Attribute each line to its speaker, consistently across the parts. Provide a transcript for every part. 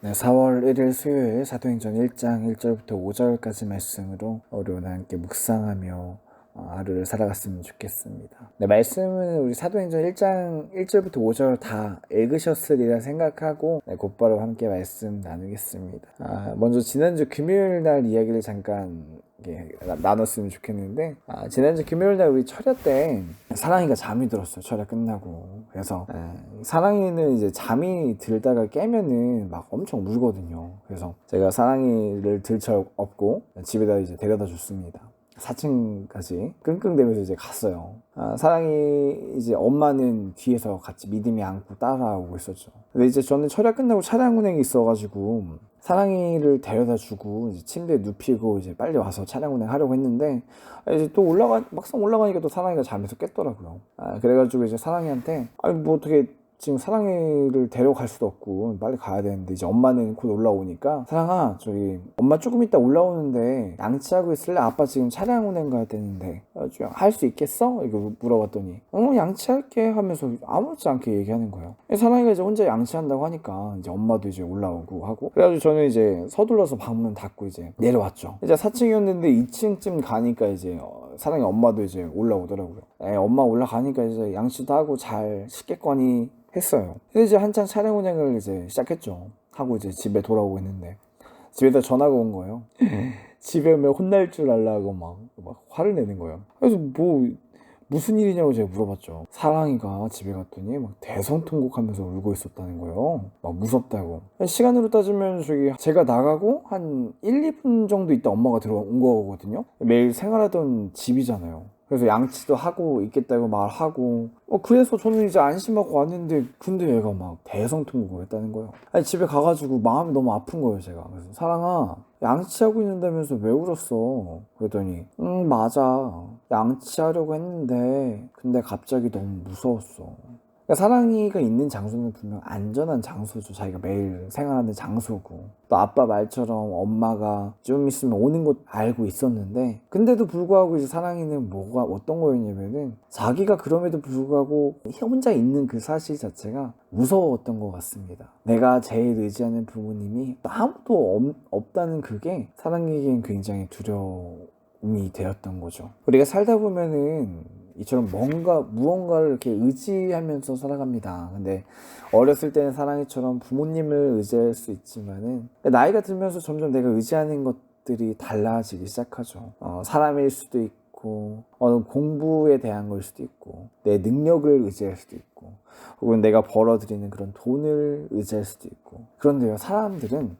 Speaker 1: 네, 4월 1일 수요일 사도행전 1장 1절부터 5절까지 말씀으로 오늘 함께 묵상하며 어, 하루를 살아갔으면 좋겠습니다. 네, 말씀은 우리 사도행전 1장 1절부터 5절 다 읽으셨으리라 생각하고 네, 곧바로 함께 말씀 나누겠습니다. 아, 먼저 지난주 금요일 날 이야기를 잠깐 나- 나눴으면 좋겠는데 아, 지난주 금요일 날 우리 철야 때 사랑이가 잠이 들었어요. 철야 끝나고 그래서 에, 사랑이는 이제 잠이 들다가 깨면은 막 엄청 울거든요. 그래서 제가 사랑이를 들쳐 업고 집에다 이제 데려다 줬습니다. 4층까지 끙끙대면서 이제 갔어요. 아, 사랑이 이제 엄마는 뒤에서 같이 믿음이 안고 따라오고 있었죠. 근데 이제 저는 철야 끝나고 차량 운행이 있어가지고 사랑이를 데려다 주고 이제 침대에 눕히고 이제 빨리 와서 차량 운행 하려고 했는데 아, 이제 또 올라가 막상 올라가니까 또 사랑이가 잠에서 깼더라고요. 아, 그래가지고 이제 사랑이한테 아니 뭐 어떻게 지금 사랑이를 데려갈 수도 없고 빨리 가야 되는데 이제 엄마는 곧 올라오니까 사랑아 저기 엄마 조금 이따 올라오는데 양치하고 있을래? 아빠 지금 차량 운행 가야 되는데. 할 수 있겠어? 이거 물어봤더니. 어 양치할게 하면서 아무렇지 않게 얘기하는 거예요. 사랑이가 이제 혼자 양치한다고 하니까 이제 엄마도 이제 올라오고 하고. 그래가지고 저는 이제 서둘러서 방문 닫고 이제 내려왔죠. 이제 4층이었는데 2층쯤 가니까 이제 어, 사랑이 엄마도 이제 올라오더라고요. 에, 엄마 올라가니까 이제 양치도 하고 잘 씻겠거니 했어요. 이제 한참 차량 운행을 이제 시작했죠. 하고 이제 집에 돌아오고 있는데 집에다 전화가 온 거예요. 집에 오면 혼날 줄 알라고 막, 막 화를 내는 거예요. 그래서 뭐 무슨 일이냐고 제가 물어봤죠. 사랑이가 집에 갔더니 막 대성통곡하면서 울고 있었다는 거예요. 막 무섭다고. 시간으로 따지면 저기 제가 나가고 한 1, 2분 정도 있다 엄마가 들어온 거거든요. 매일 생활하던 집이잖아요. 그래서 양치도 하고 있겠다고 말하고 어 그래서 저는 이제 안심하고 왔는데 근데 얘가 막 대성통곡을 했다는 거예요. 아니 집에 가가지고 마음이 너무 아픈 거예요 제가. 그래서 사랑아 양치하고 있는다면서 왜 울었어? 그랬더니 응 맞아. 양치하려고 했는데 근데 갑자기 너무 무서웠어 그러니까 사랑이가 있는 장소는 분명 안전한 장소죠. 자기가 매일 생활하는 장소고. 또 아빠 말처럼 엄마가 좀 있으면 오는 곳 알고 있었는데, 근데도 불구하고 이제 사랑이는 뭐가 어떤 거였냐면은 자기가 그럼에도 불구하고 혼자 있는 그 사실 자체가 무서웠던 것 같습니다. 내가 제일 의지하는 부모님이 또 아무도 없, 없다는 그게 사랑이에겐 굉장히 두려움이 되었던 거죠. 우리가 살다 보면은 이처럼 뭔가 무언가를 이렇게 의지하면서 살아갑니다. 근데 어렸을 때는 사랑이처럼 부모님을 의지할 수 있지만은 나이가 들면서 점점 내가 의지하는 것들이 달라지기 시작하죠. 어, 사람일 수도 있고 어느 공부에 대한 걸 수도 있고 내 능력을 의지할 수도 있고 혹은 내가 벌어들이는 그런 돈을 의지할 수도 있고 그런데요 사람들은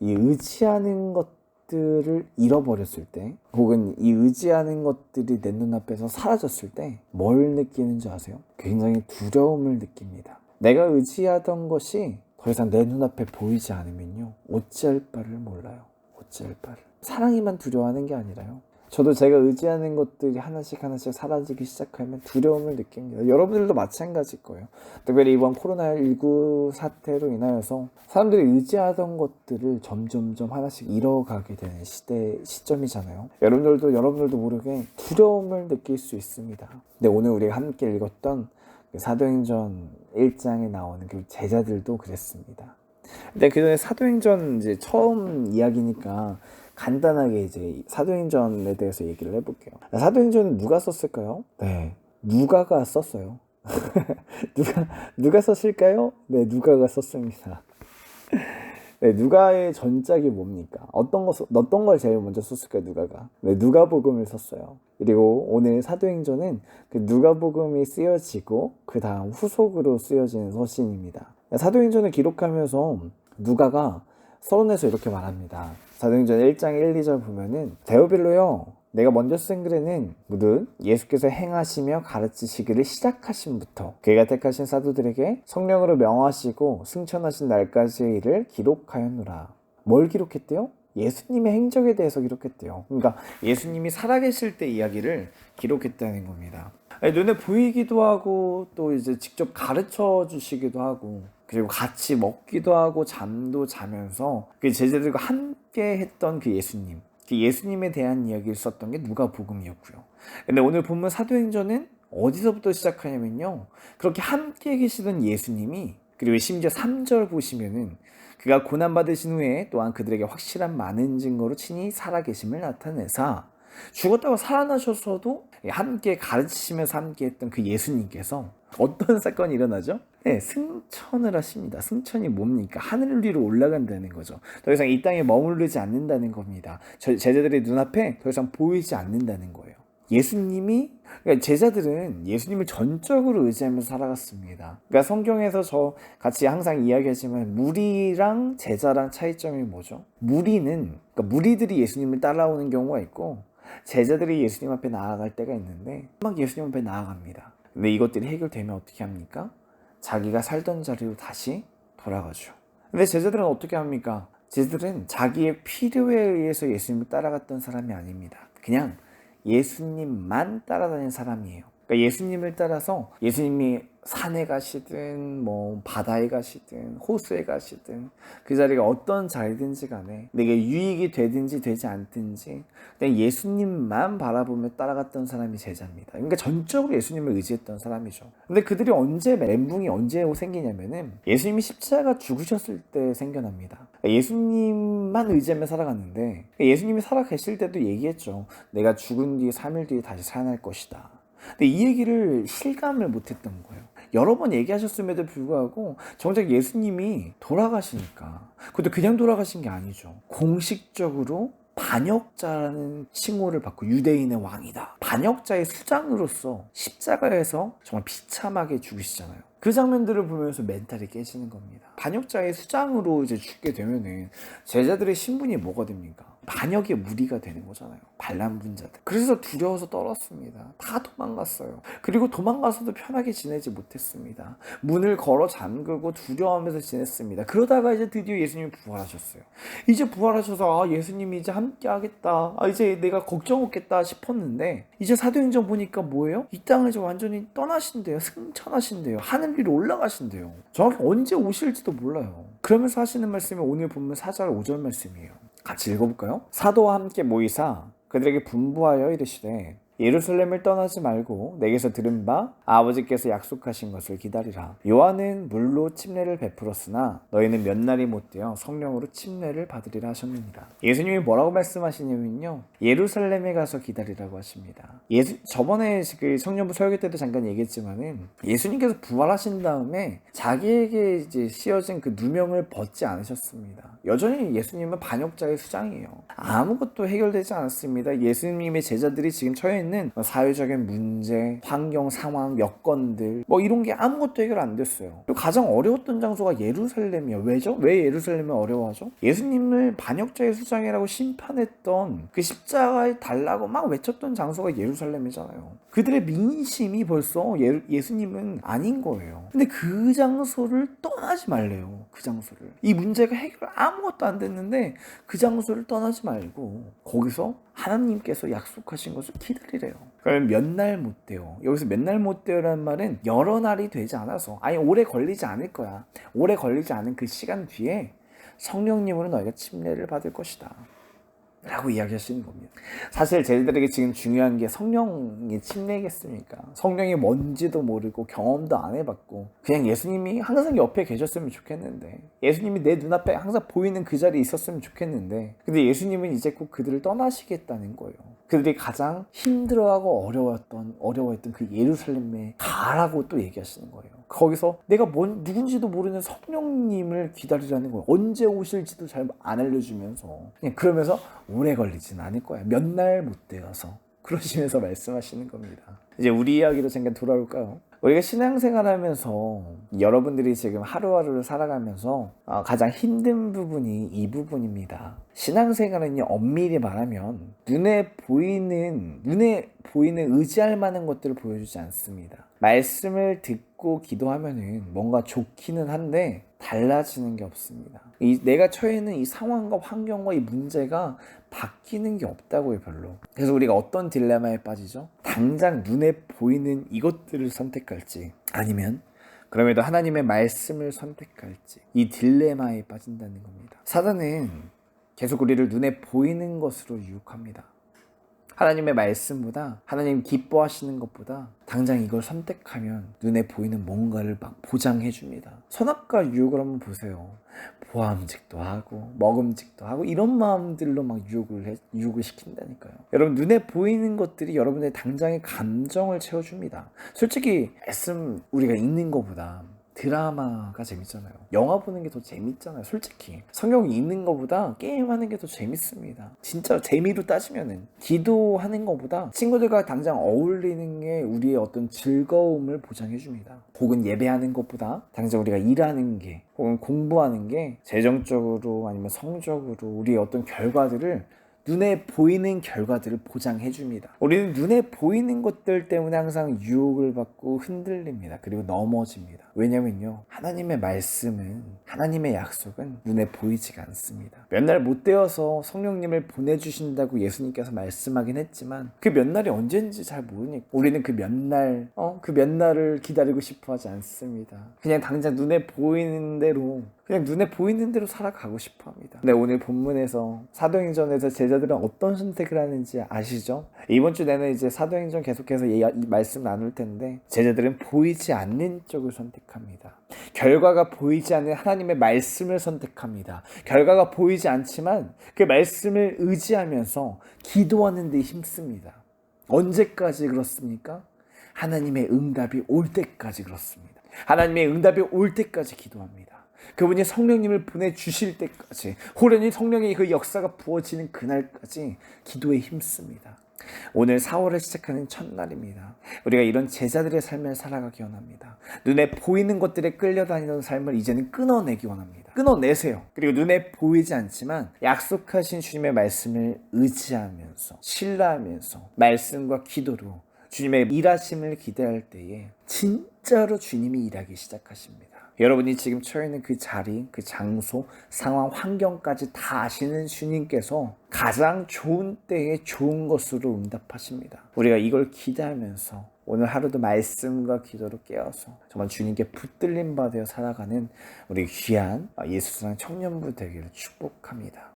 Speaker 1: 이 의지하는 것 것들을 잃어버렸을 때 혹은 이 의지하는 것들이 내 눈앞에서 사라졌을 때 뭘 느끼는지 아세요? 굉장히 두려움을 느낍니다. 내가 의지하던 것이 더 이상 내 눈앞에 보이지 않으면요. 어찌할 바를 몰라요. 어찌할 바를. 사랑이만 두려워하는 게 아니라요. 저도 제가 의지하는 것들이 하나씩 하나씩 사라지기 시작하면 두려움을 느낍니다. 여러분들도 마찬가지일 거예요. 특별히 이번 코로나19 사태로 인하여서 사람들이 의지하던 것들을 점점점 하나씩 잃어가게 되는 시대, 시점이잖아요. 여러분들도, 여러분들도 모르게 두려움을 느낄 수 있습니다. 근데 오늘 우리가 함께 읽었던 그 사도행전 1장에 나오는 그 제자들도 그랬습니다. 근데 그 전에 사도행전 이제 처음 이야기니까 간단하게 이제 사도행전에 대해서 얘기를 해볼게요. 사도행전은 누가 썼을까요? 네, 누가가 썼어요. 누가 누가 썼을까요? 네, 누가가 썼습니다. 네, 누가의 전작이 뭡니까? 어떤 거 어떤 걸 제일 먼저 썼을까요? 누가가? 네, 누가복음을 썼어요. 그리고 오늘 사도행전은 그 누가복음이 쓰여지고 그 다음 후속으로 쓰여지는 서신입니다. 사도행전을 기록하면서 누가가 서론에서 이렇게 말합니다. 사도행전 1장 1, 2절 보면은 데오빌로요 내가 먼저 쓴 글에는 무릇 예수께서 행하시며 가르치시기를 시작하신부터 그가 택하신 사도들에게 성령으로 명하시고 승천하신 날까지의 일을 기록하였노라. 뭘 기록했대요? 예수님의 행적에 대해서 기록했대요. 그러니까 예수님이 살아계실 때 이야기를 기록했다는 겁니다. 눈에 보이기도 하고 또 이제 직접 가르쳐 주시기도 하고 그리고 같이 먹기도 하고 잠도 자면서 그 제자들과 함께 했던 그 예수님 그 예수님에 대한 이야기를 썼던 게 누가복음이었고요. 근데 오늘 본문 사도행전은 어디서부터 시작하냐면요. 그렇게 함께 계시던 예수님이 그리고 심지어 3절 보시면은 그가 고난받으신 후에 또한 그들에게 확실한 많은 증거로 친히 살아계심을 나타내사 죽었다고 살아나셔서도 함께 가르치시면서 함께 했던 그 예수님께서 어떤 사건이 일어나죠? 네, 승천을 하십니다. 승천이 뭡니까? 하늘 위로 올라간다는 거죠. 더 이상 이 땅에 머무르지 않는다는 겁니다. 저 제자들의 눈앞에 더 이상 보이지 않는다는 거예요. 예수님이 그러니까 제자들은 예수님을 전적으로 의지하면서 살아갔습니다. 그러니까 성경에서 저 같이 항상 이야기하지만 무리랑 제자랑 차이점이 뭐죠? 무리는 그러니까 무리들이 예수님을 따라오는 경우가 있고 제자들이 예수님 앞에 나아갈 때가 있는데 막 예수님 앞에 나아갑니다. 근데 이것들이 해결되면 어떻게 합니까? 자기가 살던 자리로 다시 돌아가죠. 근데 제자들은 어떻게 합니까? 제자들은 자기의 필요에 의해서 예수님을 따라갔던 사람이 아닙니다. 그냥 예수님만 따라다닌 사람이에요. 그러니까 예수님을 따라서 예수님이 산에 가시든 뭐 바다에 가시든 호수에 가시든 그 자리가 어떤 자리든지 간에 내게 유익이 되든지 되지 않든지 그냥 예수님만 바라보며 따라갔던 사람이 제자입니다. 그러니까 전적으로 예수님을 의지했던 사람이죠. 근데 그들이 언제 멘붕이 언제 생기냐면은 예수님이 십자가 죽으셨을 때 생겨납니다. 그러니까 예수님만 의지하며 살아갔는데 그러니까 예수님이 살아계실 때도 얘기했죠. 내가 죽은 뒤에 3일 뒤에 다시 살아날 것이다. 근데 이 얘기를 실감을 못했던 거예요. 여러 번 얘기하셨음에도 불구하고 정작 예수님이 돌아가시니까 그것도 그냥 돌아가신 게 아니죠. 공식적으로 반역자라는 칭호를 받고 유대인의 왕이다. 반역자의 수장으로서 십자가에서 정말 비참하게 죽으시잖아요. 그 장면들을 보면서 멘탈이 깨지는 겁니다. 반역자의 수장으로 이제 죽게 되면은 제자들의 신분이 뭐가 됩니까? 반역의 무리가 되는 거잖아요. 반란 분자들. 그래서 두려워서 떨었습니다. 다 도망갔어요. 그리고 도망가서도 편하게 지내지 못했습니다. 문을 걸어 잠그고 두려워하면서 지냈습니다. 그러다가 이제 드디어 예수님이 부활하셨어요. 이제 부활하셔서 아 예수님이 이제 함께 하겠다. 아 이제 내가 걱정 없겠다 싶었는데 이제 사도행전 보니까 뭐예요? 이 땅을 완전히 떠나신대요. 승천하신대요. 하늘 위로 올라가신대요. 정확히 언제 오실지도 몰라요. 그러면서 하시는 말씀이 오늘 본문 4절 5절 말씀이에요. 같이 읽어볼까요? 사도와 함께 모이사 그들에게 분부하여 이르시되 예루살렘을 떠나지 말고 내게서 들은 바 아버지께서 약속하신 것을 기다리라. 요한은 물로 침례를 베풀었으나 너희는 몇 날이 못되어 성령으로 침례를 받으리라 하셨느니라. 예수님이 뭐라고 말씀하시냐면요. 예루살렘에 가서 기다리라고 하십니다. 예수, 저번에 그 청년부 설교 때도 잠깐 얘기했지만은 예수님께서 부활하신 다음에 자기에게 이제 씌어진 그 누명을 벗지 않으셨습니다. 여전히 예수님은 반역자의 수장이에요. 아무것도 해결되지 않았습니다. 예수님의 제자들이 지금 처해 있는 사회적인 문제, 환경 상황, 여건들 뭐 이런 게 아무것도 해결 안 됐어요. 또 가장 어려웠던 장소가 예루살렘이에요. 왜죠? 왜 예루살렘이 어려워하죠? 예수님을 반역자의 수장이라고 심판했던 그 십자가에 달라고 막 외쳤던 장소가 예루살렘이잖아요. 그들의 민심이 벌써 예, 예수님은 아닌 거예요. 근데 그 장소를 떠나지 말래요. 그 장소를. 이 문제가 해결 아무것도 안 됐는데 그 장소를 떠나지 말고 거기서 하나님께서 약속하신 것을 기다리 래요. 그러면 몇날 못 돼요. 여기서 몇 날 못 돼요라는 말은 여러 날이 되지 않아서 아니 오래 걸리지 않을 거야. 오래 걸리지 않은 그 시간 뒤에 성령님으로 너희가 침례를 받을 것이다. 라고 이야기하시는 겁니다. 사실 저희들에게 지금 중요한 게 성령이 침례겠습니까? 성령이 뭔지도 모르고 경험도 안 해봤고 그냥 예수님이 항상 옆에 계셨으면 좋겠는데 예수님이 내 눈앞에 항상 보이는 그 자리에 있었으면 좋겠는데 근데 예수님은 이제 꼭 그들을 떠나시겠다는 거예요. 그들이 가장 힘들어하고 어려웠던 어려워했던 그 예루살렘에 가라고 또 얘기하시는 거예요. 거기서 내가 뭔 누군지도 모르는 성령님을 기다리라는 거예요. 언제 오실지도 잘 안 알려주면서 그냥 그러면서 오래 걸리진 않을 거야. 몇 날 못 되어서 그러시면서 말씀하시는 겁니다. 이제 우리 이야기로 잠깐 돌아올까요? 우리가 신앙생활 하면서 여러분들이 지금 하루하루를 살아가면서 어, 가장 힘든 부분이 이 부분입니다. 신앙생활은요 엄밀히 말하면 눈에 보이는 눈에 보이는 의지할 만한 것들을 보여주지 않습니다. 말씀을 듣고 기도하면은 뭔가 좋기는 한데 달라지는 게 없습니다. 이 내가 처해 있는 이 상황과 환경과 이 문제가 바뀌는 게 없다고요, 별로. 그래서 우리가 어떤 딜레마에 빠지죠? 당장 눈에 보이는 이것들을 선택할지 아니면 그럼에도 하나님의 말씀을 선택할지 이 딜레마에 빠진다는 겁니다. 사단은 계속 우리를 눈에 보이는 것으로 유혹합니다. 하나님의 말씀보다 하나님 기뻐하시는 것보다 당장 이걸 선택하면 눈에 보이는 뭔가를 막 보장해 줍니다. 선악과 유혹을 한번 보세요. 보암직도 하고 먹음직도 하고 이런 마음들로 막 유혹을 해, 유혹을 시킨다니까요. 여러분 눈에 보이는 것들이 여러분의 당장의 감정을 채워줍니다. 솔직히 말씀 우리가 읽는 것보다 드라마가 재밌잖아요. 영화 보는 게 더 재밌잖아요. 솔직히 성경 읽는 것보다 게임하는 게 더 재밌습니다. 진짜 재미로 따지면은 기도하는 것보다 친구들과 당장 어울리는 게 우리의 어떤 즐거움을 보장해 줍니다. 혹은 예배하는 것보다 당장 우리가 일하는 게 혹은 공부하는 게 재정적으로 아니면 성적으로 우리의 어떤 결과들을 눈에 보이는 결과들을 보장해 줍니다. 우리는 눈에 보이는 것들 때문에 항상 유혹을 받고 흔들립니다. 그리고 넘어집니다. 왜냐면요. 하나님의 말씀은, 하나님의 약속은 눈에 보이지가 않습니다. 몇 날 못 되어서 성령님을 보내주신다고 예수님께서 말씀하긴 했지만 그 몇 날이 언제인지 잘 모르니까 우리는 그 몇 날, 어? 그 몇 날을 기다리고 싶어 하지 않습니다. 그냥 당장 눈에 보이는 대로 그냥 눈에 보이는 대로 살아가고 싶어 합니다. 네, 오늘 본문에서 사도행전에서 제자들은 어떤 선택을 하는지 아시죠? 이번 주 내내 이제 사도행전 계속해서 이, 이 말씀 나눌 텐데 제자들은 보이지 않는 쪽을 선택합니다. 결과가 보이지 않는 하나님의 말씀을 선택합니다. 결과가 보이지 않지만 그 말씀을 의지하면서 기도하는 데 힘씁니다. 언제까지 그렇습니까? 하나님의 응답이 올 때까지 그렇습니다. 하나님의 응답이 올 때까지 기도합니다. 그분이 성령님을 보내주실 때까지 호련히 성령의 그 역사가 부어지는 그날까지 기도에 힘씁니다. 오늘 4월을 시작하는 첫날입니다. 우리가 이런 제자들의 삶을 살아가기 원합니다. 눈에 보이는 것들에 끌려다니던 삶을 이제는 끊어내기 원합니다. 끊어내세요. 그리고 눈에 보이지 않지만 약속하신 주님의 말씀을 의지하면서 신뢰하면서 말씀과 기도로 주님의 일하심을 기대할 때에 진짜로 주님이 일하기 시작하십니다. 여러분이 지금 처해 있는 그 자리, 그 장소, 상황, 환경까지 다 아시는 주님께서 가장 좋은 때에 좋은 것으로 응답하십니다. 우리가 이걸 기대하면서 오늘 하루도 말씀과 기도로 깨어서 정말 주님께 붙들림 받아 살아가는 우리 귀한 예수상 청년부 되기를 축복합니다.